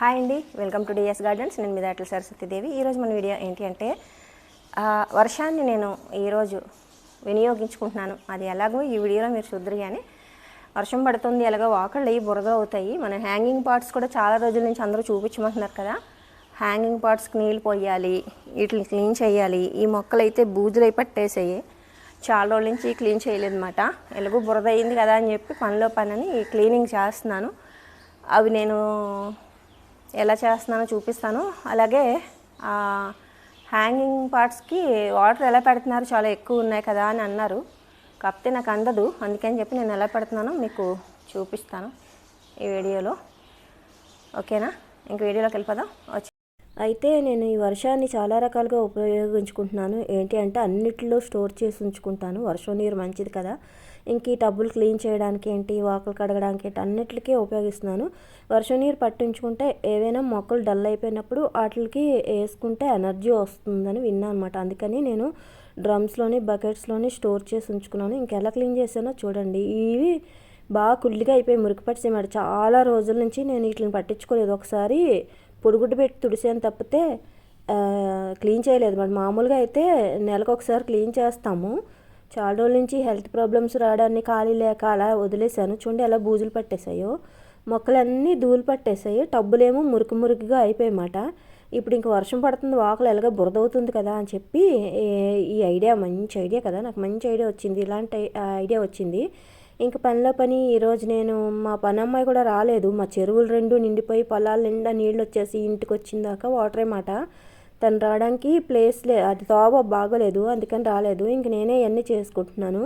Hi అండి. Welcome to DS gardens. నేను మీ దాట్ల సరస్వతీదేవి ఈరోజు మన వీడియో ఏంటి అంటే వర్షాన్ని నేను ఈరోజు వినియోగించుకుంటున్నాను. అది ఎలాగో ఈ వీడియోలో మీరు చూద్దరు కానీ వర్షం పడుతుంది ఎలాగో వాకళ్ళు అయ్యి బురద అవుతాయి. మన హ్యాంగింగ్ పార్ట్స్ కూడా చాలా రోజుల నుంచి అందరూ చూపించమంటున్నారు కదా. హ్యాంగింగ్ పార్ట్స్కి నీళ్ళు పోయాలి వీటిని క్లీన్ చేయాలి. ఈ మొక్కలు అయితే బూజులై పట్టేసాయి. చాలా రోజుల నుంచి క్లీన్ చేయలేదు అనమాట ఎలాగో బురద అయింది కదా అని చెప్పి పనిలో పనని క్లీనింగ్ చేస్తున్నాను. అవి నేను ఎలా చేస్తున్నానో చూపిస్తాను. అలాగే హ్యాంగింగ్ పార్ట్స్కి వాటర్ ఎలా పెడుతున్నారు చాలా ఎక్కువ ఉన్నాయి కదా అని అన్నారు. కాకపోతే నాకు అందదు. అందుకని చెప్పి నేను ఎలా పెడుతున్నానో మీకు చూపిస్తాను ఈ వీడియోలో. ఓకేనా? ఇంక వీడియోలోకి వెళ్ళిపోదాం. వచ్చి అయితే నేను ఈ వర్షాన్ని చాలా రకాలుగా ఉపయోగించుకుంటున్నాను. ఏంటి అంటే అన్నిటిలో స్టోర్ చేసి ఉంచుకుంటాను. వర్షం నీరు మంచిది కదా. ఇంక ఈ టబ్బులు క్లీన్ చేయడానికి ఏంటి వాకులు కడగడానికి ఏంటి అన్నిటికీ ఉపయోగిస్తున్నాను. వర్షం నీరు పట్టించుకుంటే ఏవైనా మొక్కలు డల్ అయిపోయినప్పుడు వాటికి వేసుకుంటే ఎనర్జీ వస్తుందని విన్నాను అనమాట అందుకని నేను డ్రమ్స్లోని బకెట్స్లోని స్టోర్ చేసి ఉంచుకున్నాను. ఇంకెలా క్లీన్ చేశానో చూడండి. ఇవి బాగా కుళ్ళిగా అయిపోయి మురికిపడిసేమాట చాలా రోజుల నుంచి నేను వీటిని పట్టించుకోలేదు. ఒకసారి పొడిగుడ్డు పెట్టి తుడిసాను తప్పితే క్లీన్ చేయలేదు. మరి మామూలుగా అయితే నెలకు ఒకసారి క్లీన్ చేస్తాము. చాలా రోజుల నుంచి హెల్త్ ప్రాబ్లమ్స్ రావడాన్ని ఖాళీ లేక అలా వదిలేశాను. చూడండి ఎలా బూజులు పట్టేశాయో. మొక్కలన్నీ ధూళి పట్టేశాయి. టబ్బులేమో మురికి మురికిగా అయిపోయామాట ఇప్పుడు ఇంక వర్షం పడుతుంది వాకలు ఎలాగ బురద అవుతుంది కదా అని చెప్పి ఈ ఐడియా మంచి ఐడియా కదా. నాకు మంచి ఐడియా వచ్చింది. ఇలాంటి ఐడియా వచ్చింది. ఇంక పనిలో పని ఈరోజు నేను మా పని అమ్మాయి కూడా రాలేదు. మా చెరువులు రెండు నిండిపోయి పొలాల నిండా నీళ్ళు వచ్చేసి ఇంటికి వచ్చిందాక వాటర్ వాటరే మాట. తను రావడానికి ప్లేస్ లే అది తోవ బాగోలేదు అందుకని రాలేదు. ఇంక నేనే ఇవన్నీ చేసుకుంటున్నాను.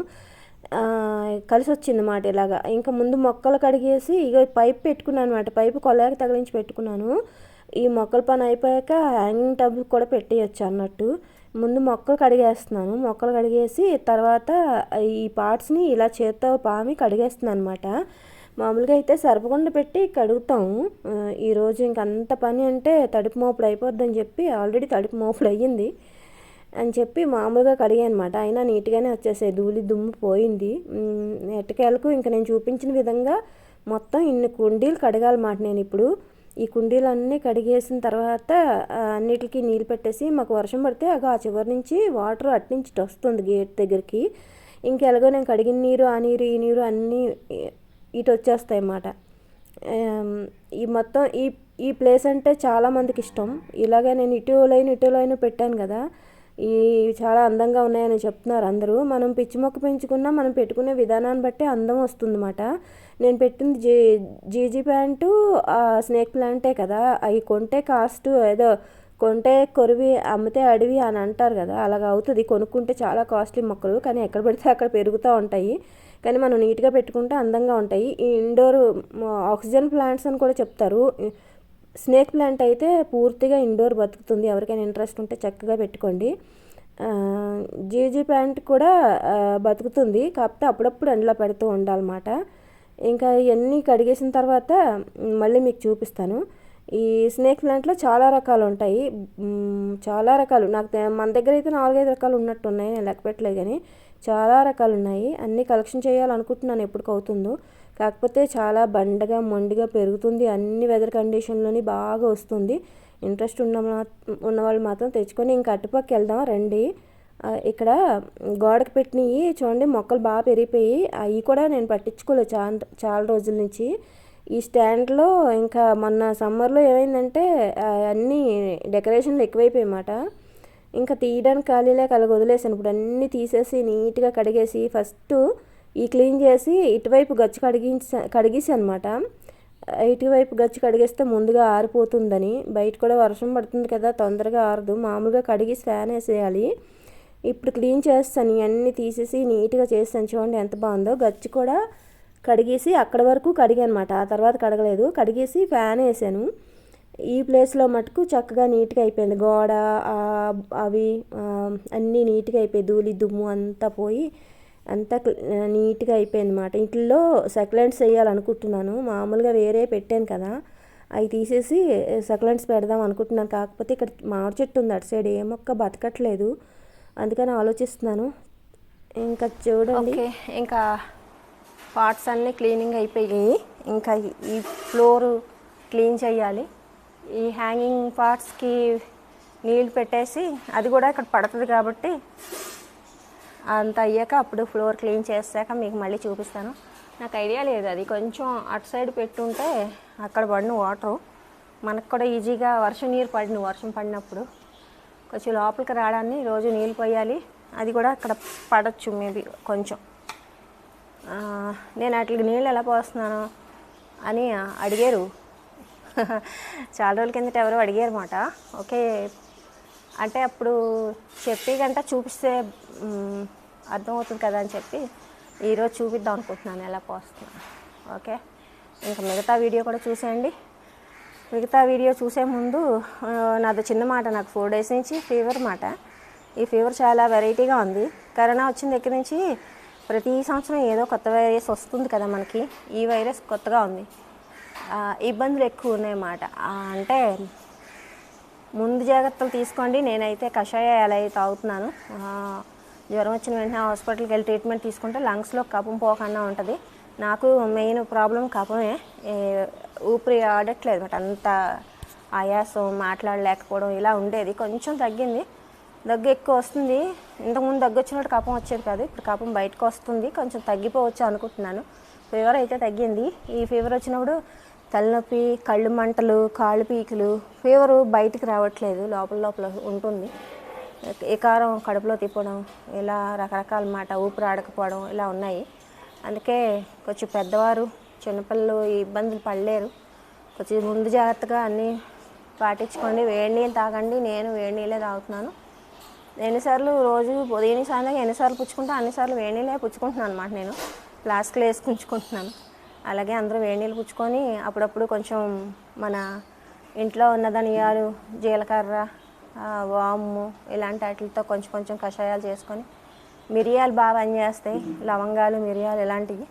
కలిసి వచ్చింది మాట ఇలాగా. ఇంకా ముందు మొక్కలు కడిగేసి ఇక పైప్ పెట్టుకున్నాను అనమాట పైపు కొలాకి తగిలించి పెట్టుకున్నాను. ఈ మొక్కల పని అయిపోయాక హ్యాంగింగ్ టబ్ కూడా పెట్టేయచ్చు అన్నట్టు. ముందు మొక్కలు కడిగేస్తున్నాను. మొక్కలు కడిగేసి తర్వాత ఈ పార్ట్స్ని ఇలా చేత్తో పామి కడిగేస్తున్నాను అనమాట మామూలుగా అయితే సర్పకుండా పెట్టి కడుగుతాము ఈరోజు ఇంక అంత పని అంటే తడుపు మోపుడు అయిపోద్దని చెప్పి ఆల్రెడీ తడుపు మోపుడు అయ్యింది అని చెప్పి మామూలుగా కడిగాయనమాట అనమాట అయినా నీట్గానే వచ్చేసాయి. ధూళి దుమ్ము పోయింది. ఎట్టకేలకు ఇంకా నేను చూపించిన విధంగా మొత్తం ఇన్ని కుండీలు కడగాలన్నమాట నేను ఇప్పుడు. ఈ కుండీలన్నీ కడిగేసిన తర్వాత అన్నిటికీ నీళ్ళు పెట్టేసి మాకు వర్షం పడితే అగో ఆ చివరి నుంచి వాటర్ అట్నుంచి ఇటు వస్తుంది గేట్ దగ్గరికి. ఇంకెలాగో నేను కడిగిన నీరు ఆ నీరు ఈ నీరు అన్నీ ఇటు వచ్చేస్తాయి అన్నమాట. ఈ మొత్తం ఈ ఈ ప్లేస్ అంటే చాలామందికి ఇష్టం. ఇలాగే నేను ఇటు లైన్ ఇటు లైన్ పెట్టాను కదా ఈ చాలా అందంగా ఉన్నాయని చెప్తున్నారు అందరూ. మనం పిచ్చి మొక్క పెంచుకున్నా మనం పెట్టుకునే విధానాన్ని బట్టి అందం వస్తుందన్నమాట. నేను పెట్టింది జీ జీజీ ప్లాంటు స్నేక్ ప్లాంటే కదా. అవి కొంటే కాస్ట్ ఏదో కొంటే కొరివి అమ్మితే అడివి అని అంటారు కదా. అలాగ అవుతుంది. కొనుక్కుంటే చాలా కాస్ట్లీ మొక్కలు. కానీ ఎక్కడ పెడితే అక్కడ పెరుగుతూ ఉంటాయి. కానీ మనం నీట్గా పెట్టుకుంటే అందంగా ఉంటాయి. ఈ ఇండోర్ ఆక్సిజన్ ప్లాంట్స్ అని కూడా చెప్తారు. స్నేక్ ప్లాంట్ అయితే పూర్తిగా ఇండోర్ బతుకుతుంది. ఎవరికైనా ఇంట్రెస్ట్ ఉంటే చక్కగా పెట్టుకోండి. జీజీ ప్లాంట్ కూడా బతుకుతుంది. కాకపోతే అప్పుడప్పుడు ఎండలో పెడుతూ ఉండాలన్నమాట. ఇంకా ఇవన్నీ కడిగేసిన తర్వాత మళ్ళీ మీకు చూపిస్తాను. ఈ స్నేక్ ప్లాంట్లో చాలా రకాలు ఉంటాయి. చాలా రకాలు. నాకు మన దగ్గర అయితే నాలుగైదు రకాలు ఉన్నట్టు ఉన్నాయి నేను లెక్క పెట్టలేదు కానీ చాలా రకాలు ఉన్నాయి. అన్నీ కలెక్షన్ చేయాలనుకుంటున్నాను. ఎప్పటికి అవుతుందో కాకపోతే చాలా బండగా మొండిగా పెరుగుతుంది. అన్ని వెదర్ కండిషన్లోని బాగా వస్తుంది. ఇంట్రెస్ట్ ఉన్న ఉన్నవాళ్ళు ఉన్న వాళ్ళు మాత్రం తెచ్చుకొని ఇంక అటుపక్క వెళ్దాం రండి. ఇక్కడ గోడకు పెట్టినవి చూడండి మొక్కలు బాగా పెరిగిపోయి అవి కూడా నేను పట్టించుకోలేదు చాలా చాలా రోజుల నుంచి. ఈ స్టాండ్లో ఇంకా మొన్న సమ్మర్లో ఏమైందంటే అన్నీ డెకరేషన్లు ఎక్కువైపోయాయి అన్నమాట. ఇంకా తీయడానికి ఖాళీ లేక అలాగ వదిలేసాను. ఇప్పుడు అన్నీ తీసేసి నీట్గా కడిగేసి ఫస్ట్ ఈ క్లీన్ చేసి ఇటువైపు గచ్చు కడిగించా కడిగేసి అనమాట ఇటువైపు గచ్చు కడిగేస్తే ముందుగా ఆరిపోతుందని. బయట కూడా వర్షం పడుతుంది కదా తొందరగా ఆరదు. మామూలుగా కడిగి ఫ్యాన్ వేసేయాలి. ఇప్పుడు క్లీన్ చేస్తాను. ఇవన్నీ తీసేసి నీట్గా చేస్తాను. చూడండి ఎంత బాగుందో. గచ్చు కూడా కడిగేసి అక్కడ వరకు కడిగానమాట. ఆ తర్వాత కడగలేదు. కడిగేసి ఫ్యాన్ వేసాను. ఈ ప్లేస్లో మటుకు చక్కగా నీట్గా అయిపోయింది. గోడ అవి అన్నీ నీట్గా అయిపోయి ధూళి దుమ్ము అంతా పోయి అంతా నీట్గా అయిపోయింది అనమాట ఇంట్లో సక్లెంట్స్ వేయాలనుకుంటున్నాను. మామూలుగా వేరే పెట్టాను కదా. అవి తీసేసి సక్లెంట్స్ పెడదాం అనుకుంటున్నాను. కాకపోతే ఇక్కడ మామిడి చెట్టు ఉంది అటు సైడ్. ఏ మొక్క బతకట్లేదు. అందుకని ఆలోచిస్తున్నాను. ఇంకా చూడండి. ఇంకా పార్ట్స్ అన్నీ క్లీనింగ్ అయిపోయాయి ఇంకా ఈ ఫ్లోర్ క్లీన్ చేయాలి. ఈ హ్యాంగింగ్ పార్ట్స్కి నీళ్ళు పెట్టేసి అది కూడా ఇక్కడ పడుతుంది కాబట్టి అంత అయ్యాక అప్పుడు ఫ్లోర్ క్లీన్ చేసాక మీకు మళ్ళీ చూపిస్తాను. నాకు ఐడియా లేదు అది. కొంచెం అటు సైడ్ పెట్టుంటే అక్కడ పడిన వాటరు. మనకు కూడా ఈజీగా వర్షం నీరు పడిన వర్షం పడినప్పుడు కొంచెం లోపలికి రావడాన్ని రోజు నీళ్ళు పోయాలి. అది కూడా అక్కడ పడచ్చు మేబీ కొంచెం. నేను అట్లా నీళ్ళు ఎలా పోస్తున్నాను అని అడిగారు. చాలా రోజుల కిందట ఎవరో అడిగారు అన్నమాట ఓకే అంటే అప్పుడు చెప్పి గంట చూపిస్తే అర్థమవుతుంది కదా అని చెప్పి ఈరోజు చూపిద్దాం అనుకుంటున్నాను ఎలా పోస్తున్నాను ఓకే? ఇంకా మిగతా వీడియో కూడా చూసేయండి. మిగతా వీడియో చూసే ముందు నాది చిన్న మాట నాకు ఫోర్ డేస్ నుంచి ఫీవర్ మాట. ఈ ఫీవర్ చాలా వెరైటీగా ఉంది. కరోనా వచ్చిన దగ్గర నుంచి ప్రతి సంవత్సరం ఏదో కొత్త వైరస్ వస్తుంది కదా మనకి. ఈ వైరస్ కొత్తగా ఉంది. ఇబ్బందులు ఎక్కువ ఉన్నాయన్నమాట. అంటే ముందు జాగ్రత్తలు తీసుకోండి. నేనైతే కషాయ ఎలా అయితే తాగుతున్నాను జ్వరం వచ్చిన వెంటనే హాస్పిటల్కి వెళ్ళి ట్రీట్మెంట్ తీసుకుంటే లంగ్స్లో కఫం పోకుండా ఉంటుంది. నాకు మెయిన్ ప్రాబ్లం కఫమే. ఊపిరి ఆడట్లేదు అనమాట. అంత ఆయాసం మాట్లాడలేకపోవడం ఇలా ఉండేది. కొంచెం తగ్గింది. దగ్గు ఎక్కువ వస్తుంది. ఇంతకుముందు దగ్గు వచ్చినట్టు కపం వచ్చేది కాదు. ఇప్పుడు కపం బయటకు వస్తుంది. కొంచెం తగ్గిపోవచ్చు అనుకుంటున్నాను. ఫీవర్ అయితే తగ్గింది. ఈ ఫీవర్ వచ్చినప్పుడు తలనొప్పి కళ్ళు మంటలు కాళ్ళు పీకులు ఫీవరు బయటికి రావట్లేదు లోపల లోపల ఉంటుంది. ఏకారం కడుపులో తిప్పడం ఇలా రకరకాల మాట ఊపిరి ఆడకపోవడం ఇలా ఉన్నాయి. అందుకే కొంచెం పెద్దవారు చిన్నపిల్లలు ఈ ఇబ్బందులు పడలేరు. కొంచెం ముందు జాగ్రత్తగా అన్నీ పాటించుకోండి. వేడి నీళ్ళు తాగండి. నేను వేడి నీళ్ళే తాగుతున్నాను. ఎన్నిసార్లు రోజు ఉదయం సాయంత్రం ఎన్నిసార్లు పుచ్చుకుంటే అన్నిసార్లు వేడి నీళ్ళే పుచ్చుకుంటున్నాను అనమాట నేను. ఫ్లాస్క్లో వేసుకుంచుకుంటున్నాను అలాగే అందరూ వేడి నీళ్ళు పుచ్చుకొని అప్పుడప్పుడు కొంచెం మన ఇంట్లో ఉన్న ధనియాలు జీలకర్ర వాము ఇలాంటి వాటితో కొంచెం కొంచెం కషాయాలు చేసుకొని మిరియాలు బాగా పనిచేస్తాయి లవంగాలు మిరియాలు ఇలాంటివి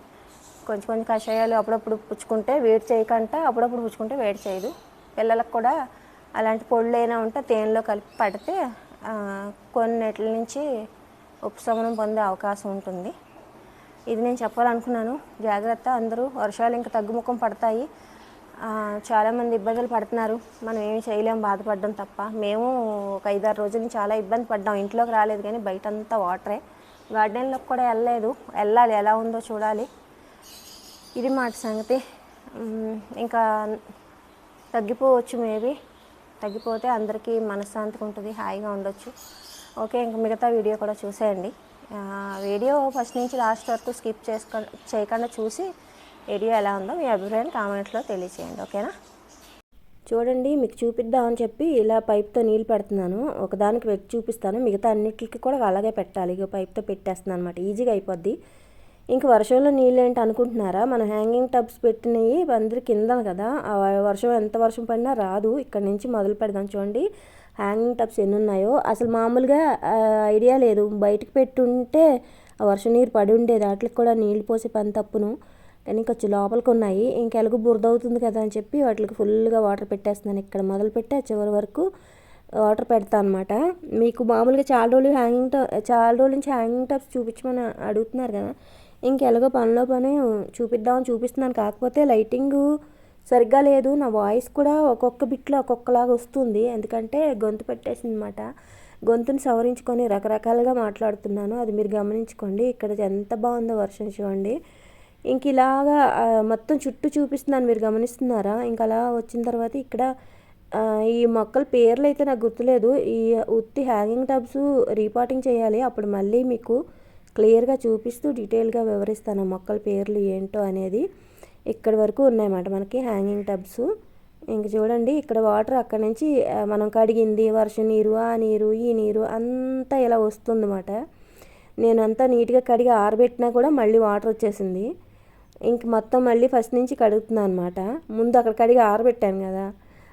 కొంచెం కొంచెం కషాయాలు అప్పుడప్పుడు పుచ్చుకుంటే వేడి చేయకుండా అప్పుడప్పుడు పుచ్చుకుంటే వేడి చేయదు. పిల్లలకు కూడా అలాంటి పొడులు అయినా ఉంటే తేనెలో కలిపి పడితే కొన్నిటి నుంచి ఉపశమనం పొందే అవకాశం ఉంటుంది. ఇది నేను చెప్పాలనుకున్నాను. జాగ్రత్త అందరూ వర్షాలు ఇంకా తగ్గుముఖం పడతాయి. చాలామంది ఇబ్బందులు పడుతున్నారు. మనం ఏమి చేయలేం బాధపడడం తప్ప. మేము ఒక ఐదారు రోజుల నుంచి చాలా ఇబ్బంది పడ్డాం. ఇంట్లోకి రాలేదు కానీ బయట అంతా వాటరే. గార్డెన్లోకి కూడా వెళ్ళలేదు. వెళ్ళాలి ఎలా ఉందో చూడాలి. ఇది మాట సంగతి. ఇంకా తగ్గిపోవచ్చు మేబీ. తగ్గిపోతే అందరికీ మనశ్శాంతిగా ఉంటుంది హాయిగా ఉండొచ్చు. ఓకే ఇంకా మిగతా వీడియో కూడా చూసేయండి. వీడియో ఫస్ట్ నుంచి లాస్ట్ వరకు స్కిప్ చేసుకో చేయకుండా చూసి వీడియో ఎలా ఉందో మీ అభిప్రాయం కామెంట్స్లో తెలియచేయండి ఓకేనా? చూడండి మీకు చూపిద్దామని చెప్పి ఇలా పైప్తో నీళ్ళు పెడుతున్నాను. ఒకదానికి పెట్టి చూపిస్తాను. మిగతా అన్నిటికి కూడా అలాగే పెట్టాలి. ఇక పైప్తో పెట్టేస్తున్నాను అనమాట ఈజీగా అయిపోద్ది. ఇంక వర్షంలో నీళ్ళు ఏంటి అనుకుంటున్నారా? మనం హ్యాంగింగ్ టబ్స్ పెట్టినవి అందరి కింద కదా. ఆ వర్షం ఎంత వర్షం పడినా రాదు. ఇక్కడ నుంచి మొదలు పెడదాం చూడండి. హ్యాంగింగ్ టబ్స్ ఎన్ని ఉన్నాయో. అసలు మామూలుగా ఐడియా లేదు. బయటకు పెట్టుంటే ఆ వర్షం నీరు పడి ఉండేది వాటికి కూడా నీళ్ళు పోసే పని తప్పును. కానీ కొంచెం లోపలికి ఉన్నాయి. ఇంకెలాగో బురద అవుతుంది కదా అని చెప్పి వాటికి ఫుల్గా వాటర్ పెట్టేస్తున్నాను. ఇక్కడ మొదలు పెట్టే చివరి వరకు వాటర్ పెడతా అనమాట మీకు మామూలుగా చాలా రోజులు హ్యాంగింగ్ ట చాలా రోజుల నుంచి హ్యాంగింగ్ టబ్స్ చూపించమని అడుగుతున్నారు కదా. ఇంకెలాగో పనిలో పని చూపిద్దామని చూపిస్తున్నాను. కాకపోతే లైటింగు సరిగ్గా లేదు. నా వాయిస్ కూడా ఒక్కొక్క బిట్లో ఒక్కొక్కలాగా వస్తుంది. ఎందుకంటే గొంతు పెట్టేసింది అనమాట గొంతుని సవరించుకొని రకరకాలుగా మాట్లాడుతున్నాను. అది మీరు గమనించుకోండి. ఇక్కడ ఎంత బాగుందో వర్షం చూడండి. ఇంక ఇలాగా మొత్తం చుట్టూ చూపిస్తున్నాను. మీరు గమనిస్తున్నారా? ఇంక అలా వచ్చిన తర్వాత ఇక్కడ ఈ మొక్కల పేర్లు అయితే నాకు గుర్తులేదు. ఈ ఉత్తి హ్యాంగింగ్ టబ్స్ రీపాటింగ్ చేయాలి. అప్పుడు మళ్ళీ మీకు క్లియర్గా చూపిస్తూ డీటెయిల్గా వివరిస్తాను. ఆ మొక్కల పేర్లు ఏంటో అనేది. ఇక్కడ వరకు ఉన్నాయన్నమాట మనకి హ్యాంగింగ్ టబ్స్ ఇంక చూడండి ఇక్కడ వాటర్ అక్కడ నుంచి మనం కడిగింది వర్షం నీరు ఆ నీరు ఈ నీరు అంతా ఇలా వస్తుందన్నమాట. నేను అంతా నీట్గా కడిగి ఆరబెట్టినా కూడా మళ్ళీ వాటర్ వచ్చేసింది. ఇంక మొత్తం మళ్ళీ ఫస్ట్ నుంచి కడుగుతున్నాను అనమాట ముందు అక్కడ కడిగి ఆరబెట్టాను కదా.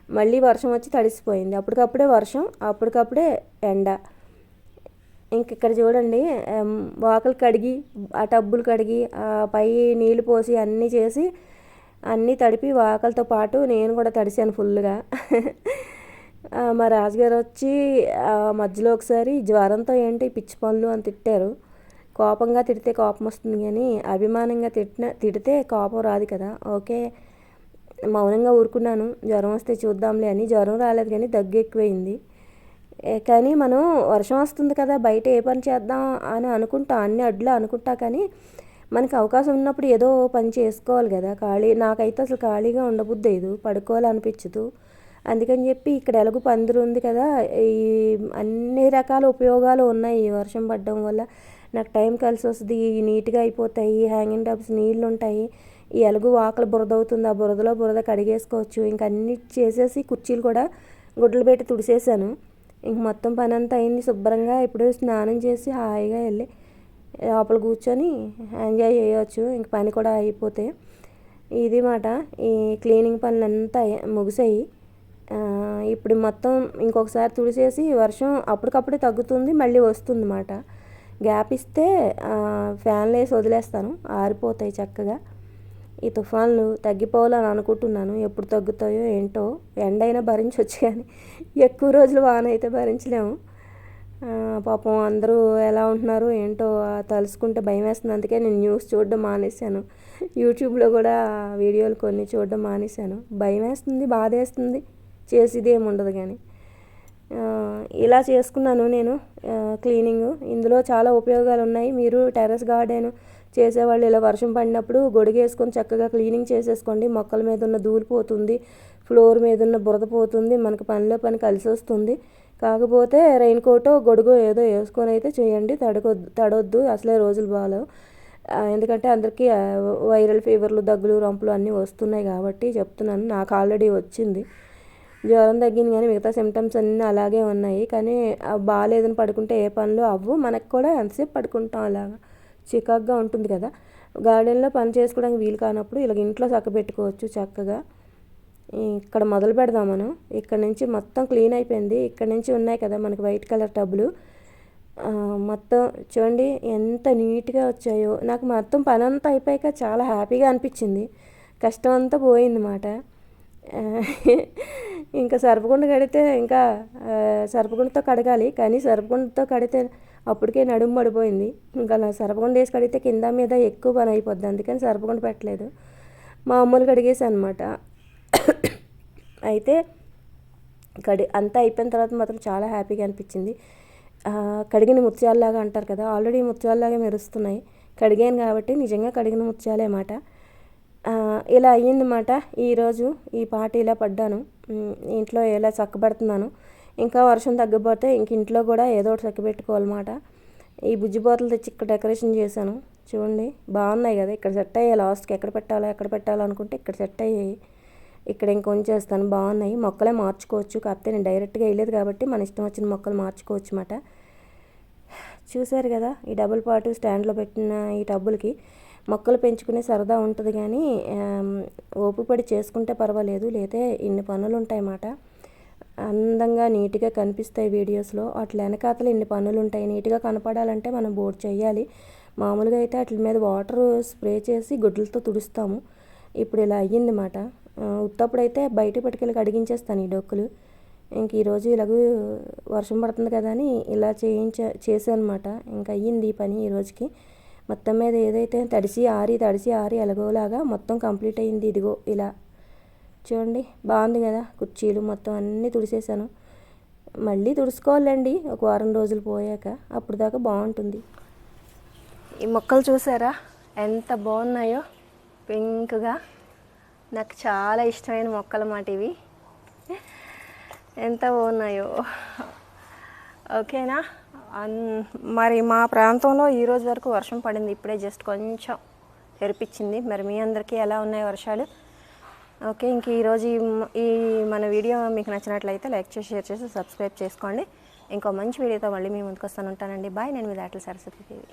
మళ్ళీ వర్షం వచ్చి తడిసిపోయింది. అప్పటికప్పుడే వర్షం అప్పటికప్పుడే ఎండ. ఇంక ఇక్కడ చూడండి వాకలు కడిగి ఆ టబ్బులు కడిగి ఆ పై నీళ్ళు పోసి అన్నీ చేసి అన్నీ తడిపి వాకలతో పాటు నేను కూడా తడిసాను ఫుల్గా మా రాజుగారు వచ్చి మధ్యలో ఒకసారి జ్వరంతో ఏంటి పిచ్చి పనులు అని తిట్టారు. కోపంగా తిడితే కోపం వస్తుంది కానీ అభిమానంగా తిట్టిన తిడితే కోపం రాదు కదా. ఓకే మౌనంగా ఊరుకున్నాను. జ్వరం వస్తే చూద్దాంలే అని. జ్వరం రాలేదు కానీ దగ్గు ఎక్కువైంది. కానీ మనం వర్షం వస్తుంది కదా బయట ఏ పని చేద్దాం అని అనుకుంటా అన్ని అడ్లు అనుకుంటా కానీ మనకి అవకాశం ఉన్నప్పుడు ఏదో పని చేసుకోవాలి కదా ఖాళీ నాకైతే అసలు ఖాళీగా ఉండబుద్దేదు పడుకోవాలనిపించదు. అందుకని చెప్పి ఇక్కడ ఎలాగో పందిరు ఉంది కదా ఈ అన్ని రకాల ఉపయోగాలు ఉన్నాయి వర్షం పడడం వల్ల. నాకు టైం కలిసి వస్తుంది నీట్గా అయిపోతాయి హ్యాంగింగ్ టబ్స్ నీళ్ళు ఉంటాయి. ఈ ఎలుగు వాకలు బురద అవుతుంది ఆ బురదలో బురద కడిగేసుకోవచ్చు. ఇంక అన్ని చేసేసి కుర్చీలు కూడా గుడ్లు పెట్టి తుడిసేసాను. ఇంక మొత్తం పని అంతా అయింది. శుభ్రంగా ఇప్పుడు స్నానం చేసి హాయిగా వెళ్ళి లోపల కూర్చొని ఎంజాయ్ చేయవచ్చు ఇంక పని కూడా అయిపోతే ఇది మాట. ఈ క్లీనింగ్ పనులు అంతా ముగిసాయి. ఇప్పుడు మొత్తం ఇంకొకసారి తుడిసేసి వర్షం అప్పటికప్పుడే తగ్గుతుంది మళ్ళీ వస్తుంది అన్నమాట గ్యాప్ ఇస్తే ఫ్యాన్లు వేసి వదిలేస్తాను. ఆరిపోతాయి చక్కగా. ఈ తుఫాన్లు తగ్గిపోవాలని అనుకుంటున్నాను. ఎప్పుడు తగ్గుతాయో ఏంటో ఎండ అయినా భరించవచ్చు కానీ ఎక్కువ రోజులు వాన అయితే భరించలేము పాపం అందరూ ఎలా ఉంటున్నారు ఏంటో తలుసుకుంటే భయం వేస్తుంది. అందుకే నేను న్యూస్ చూడడం మానేశాను. యూట్యూబ్లో కూడా వీడియోలు కొన్ని చూడడం మానేశాను. భయం వేస్తుంది బాధ వేస్తుంది. చేసేది ఏముండదు కానీ. ఇలా చేసుకున్నాను నేను. క్లీనింగ్. ఇందులో చాలా ఉపయోగాలు ఉన్నాయి. మీరు టెర్రస్ గార్డెన్ చేసేవాళ్ళు ఇలా వర్షం పడినప్పుడు గొడుగు వేసుకొని చక్కగా క్లీనింగ్ చేసేసుకోండి. మొక్కల మీద ఉన్న ధూళి పోతుంది ఫ్లోర్ మీద ఉన్న బురద పోతుంది మనకు పనిలో పని కలిసి వస్తుంది. కాకపోతే రెయిన్ కోటో గొడుగు ఏదో వేసుకొని అయితే చేయండి. తడకొద్దు తడొద్దు అసలే రోజులు బాగాలేవు ఎందుకంటే అందరికీ వైరల్ ఫీవర్లు దగ్గులు రంపులు అన్నీ వస్తున్నాయి కాబట్టి చెప్తున్నాను. నాకు ఆల్రెడీ వచ్చింది. జ్వరం తగ్గింది కానీ మిగతా సిమ్టమ్స్ అన్నీ అలాగే ఉన్నాయి. కానీ బాగాలేదని పడుకుంటే ఏ పనులు అవ్వు. మనకు కూడా ఎంతసేపు పడుకుంటాం అలాగా. చికాగ్గా ఉంటుంది కదా. గార్డెన్లో పని చేసుకోవడానికి వీలు కానప్పుడు ఇలాగ ఇంట్లో చక్క పెట్టుకోవచ్చు చక్కగా. ఇక్కడ మొదలు పెడదాం మనం. ఇక్కడ నుంచి మొత్తం క్లీన్ అయిపోయింది. ఇక్కడ నుంచి ఉన్నాయి కదా మనకి వైట్ కలర్ టబ్బులు. మొత్తం చూడండి ఎంత నీట్గా వచ్చాయో. నాకు మొత్తం పని అంతా అయిపోయాక చాలా హ్యాపీగా అనిపించింది. కష్టం అంతా పోయిందన్నమాట. ఇంకా సర్పగుండ కడితే ఇంకా సర్పగుండతో కడగాలి. కానీ సర్పగుండతో కడితే అప్పటికే నడుము పడిపోయింది. ఇంకా నా సర్పగుండ వేసి కడిగితే కింద మీద ఎక్కువ పని అయిపోద్ది. అందుకని సర్పగుండ పెట్టలేదు. మామూలు కడిగేసి అనమాట అయితే కడి అంతా అయిపోయిన తర్వాత మాత్రం చాలా హ్యాపీగా అనిపించింది. కడిగిన ముత్యాలలాగా అంటారు కదా ఆల్రెడీ ముత్యాలలాగా మెరుస్తున్నాయి. కడిగాను కాబట్టి నిజంగా కడిగిన ముత్యాలే మాట. ఇలా అయ్యిందన్నమాట ఈరోజు ఈ పాట ఇలా పడ్డాను. ఇంట్లో ఎలా చక్కబడుతున్నాను. ఇంకా వర్షం తగ్గిపోతే ఇంక ఇంట్లో కూడా ఏదో ఒకటి చక్కబెట్టుకోవాలన్నమాట. ఈ బుజ్జి బాతులు తెచ్చి ఇక్కడ డెకరేషన్ చేశాను. చూడండి బాగున్నాయి కదా. ఇక్కడ సెట్ అయ్యాయి లాస్ట్కి. ఎక్కడ పెట్టాలో ఎక్కడ పెట్టాలో అనుకుంటే ఇక్కడ సెట్ అయ్యాయి. ఇక్కడ ఇంకొంచేస్తాను బాగున్నాయి. మొక్కలే మార్చుకోవచ్చు. కాకపోతే నేను డైరెక్ట్గా వెళ్ళేది కాబట్టి మన ఇష్టం వచ్చిన మొక్కలు మార్చుకోవచ్చు అన్నమాట. చూశారు కదా ఈ డబుల్ పాటు స్టాండ్లో పెట్టిన ఈ టబ్బులకి మొక్కలు పెంచుకునే సరదా ఉంటుంది కానీ ఓపిపడి చేసుకుంటే పర్వాలేదు. లేతే ఇన్ని పనులు ఉంటాయి అన్నమాట అందంగా నీట్గా కనిపిస్తాయి వీడియోస్లో. అట్లా వెనకాతలు ఇన్ని పనులు ఉంటాయి నీట్గా కనపడాలంటే మనం బోర్డు చేయాలి మామూలుగా అయితే వాటి మీద వాటర్ స్ప్రే చేసి గుడ్లతో తుడుస్తాము. ఇప్పుడు ఇలా అయ్యిందన్నమాట. ఉత్తప్పుడైతే బయట పట్టుకెళ్ళి కడిగించేస్తాను ఈ డొక్కులు. ఇంక ఈరోజు ఇలాగూ వర్షం పడుతుంది కదా అని ఇలా చేయించ చేశానమాట ఇంకా అయ్యింది ఈ పని ఈ రోజుకి. మొత్తం మీద ఏదైతే తడిసి ఆరి తడిసి ఆరి ఎలాగోలాగా మొత్తం కంప్లీట్ అయ్యింది. ఇదిగో ఇలా చూడండి బాగుంది కదా? కుర్చీలు మొత్తం అన్నీ తుడిసేసాను. మళ్ళీ తుడుచుకోవాలండి ఒక వారం రోజులు పోయాక. అప్పుడు దాకా బాగుంటుంది. ఈ మొక్కలు చూసారా? ఎంత బాగున్నాయో? పింక్గా. నాకు చాలా ఇష్టమైన మొక్కలు మాట ఇవి. ఎంత బాగున్నాయో. ఓకేనా? అన్- మరి మా ప్రాంతంలో ఈరోజు వరకు వర్షం పడింది. ఇప్పుడే జస్ట్ కొంచెం తెరిపించింది మరి మీ అందరికీ ఎలా ఉన్నాయి వర్షాలు? ఓకే ఇంక ఈరోజు ఈ మన వీడియో మీకు నచ్చినట్లయితే లైక్ చేసి షేర్ చేసి సబ్స్క్రైబ్ చేసుకోండి. ఇంకో మంచి వీడియోతో మళ్ళీ మీ ముందుకు వస్తాను ఉంటానండి. బాయ్ నేను మీ దాటల సరస్వతి దేవి.